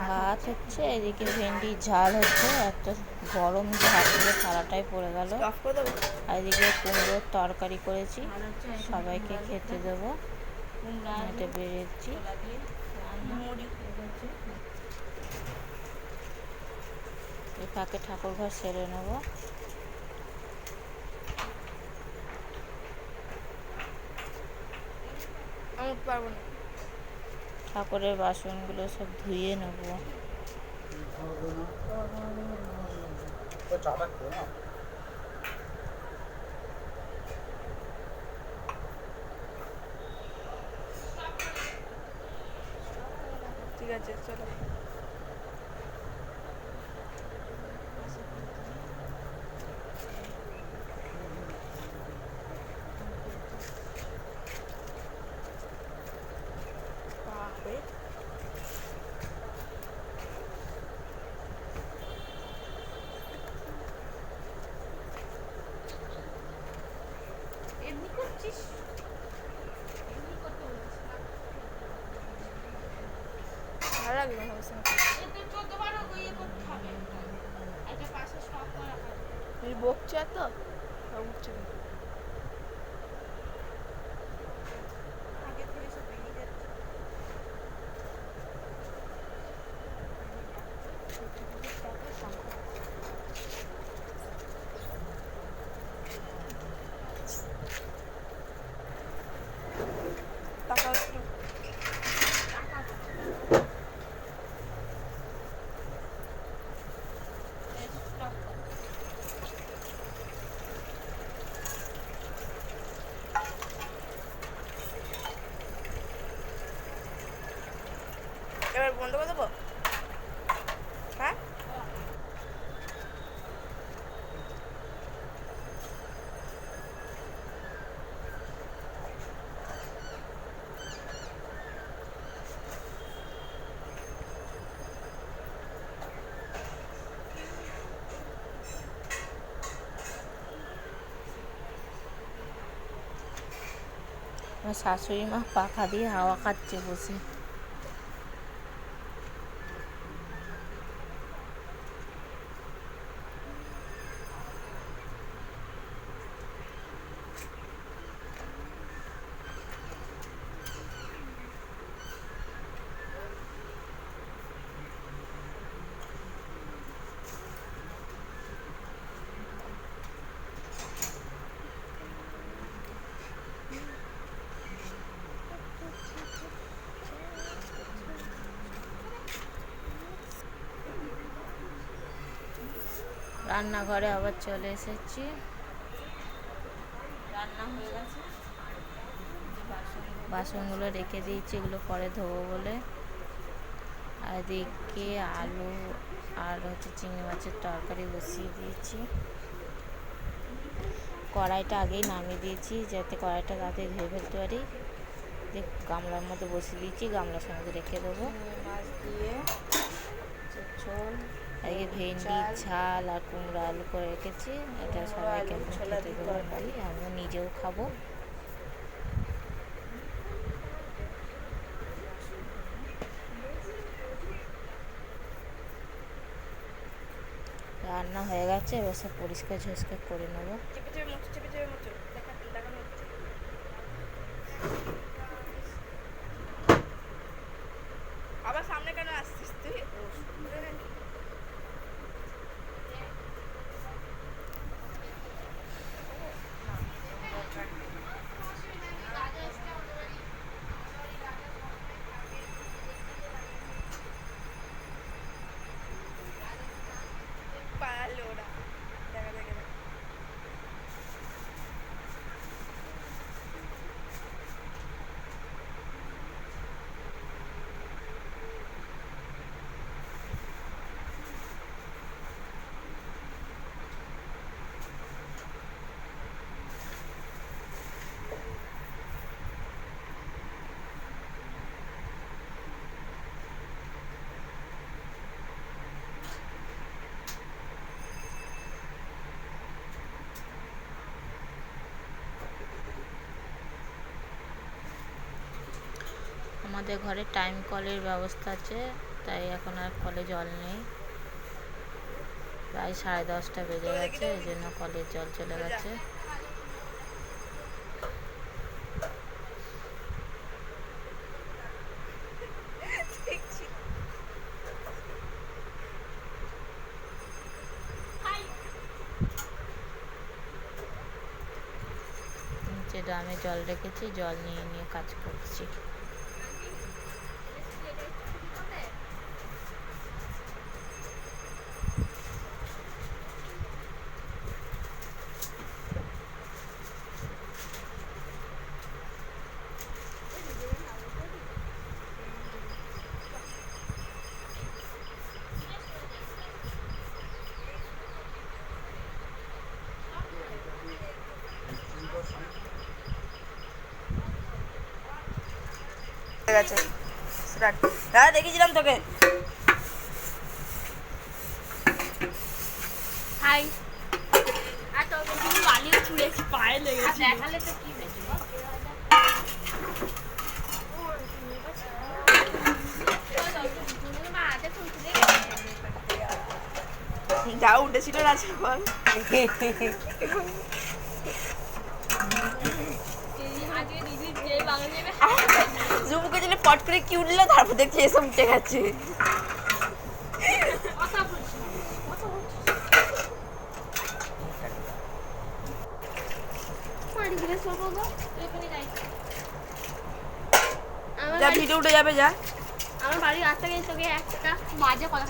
ভাত হচ্ছে এদিকে ভেন্ডি ঝাল হচ্ছে একটা গরম ঝাল দিয়ে থালাটায় পড়ে গেল। আর এদিকে কুমড়োর তরকারি করেছি সবাইকে খেতে দেবো। এটা বেড়েছি ফাঁকে ঠাকুর ঘর সেরে নেব। আমি পারব না। ঠাকুরের বাসনগুলো সব ধুয়ে নেব। ঠিক আছে চলো। করা হবে তুমি বকছো তো আর উঠছে না। আগে থেকে সব বেরিয়ে যাচ্ছে টাকা একটু স্টক কর এবার বন্ধ করে দেবো? হ্যাঁ? আমার শাশুড়ি মা পাখা দিয়ে হাওয়া খাচ্ছে বসে রান্নাঘরে আবার চলে এসেছি। রান্না হয়ে গেছে। বাসনগুলো রেখে দিয়েছি এগুলো পরে ধোবো বলে। আর এদিকে আলু আর হচ্ছে চিংড়ি মাছের তরকারি বসিয়ে দিয়েছি। কড়াইটা আগেই নামিয়ে দিয়েছি যাতে কড়াইটা তাতে ধুয়ে ফেলতে পারি। গামলার মধ্যে বসিয়ে দিয়েছি গামলার সঙ্গে রেখে দেবো। মাছ দিয়ে ঝোল। আজকে ভেন্ডি ঝাল আর কুমড়ো আলু করে রেখেছি। এটা সবাইকে খেতে আমিও নিজেও খাব। রান্না হয়ে গেছে, এবার সব পরিষ্কার ঝরিষ্কার করে নেব। আমাদের ঘরে টাইম কলের ব্যবস্থা আছে, তাই এখন আর কলে জল নেই। প্রায় সাড়ে দশটা বেজে গেছে, এই জন্য কলের জল চলে গেছে। নিচে ড্রামে জল রেখেছি, জল নিয়ে নিয়ে কাজ করছি। স্টার্ট হ্যাঁ দেখেছিলাম তোকে। হাই। আর তোকে তুমি বালিও ছুঁড়েছি পায়ে লেগেছে। দেখালে তো কি হয়েছে যা উঠেছিল বল। আজকে দিদির যে যাবে। জুমুকে জন্য পট করে কি উঠল? তারপর দেখছি এসব উঠে গেছে। যা ভিডিও উঠে যাবে যা। আমার বাড়ির রাস্তা গিয়ে তোকে একটা বাজে কথা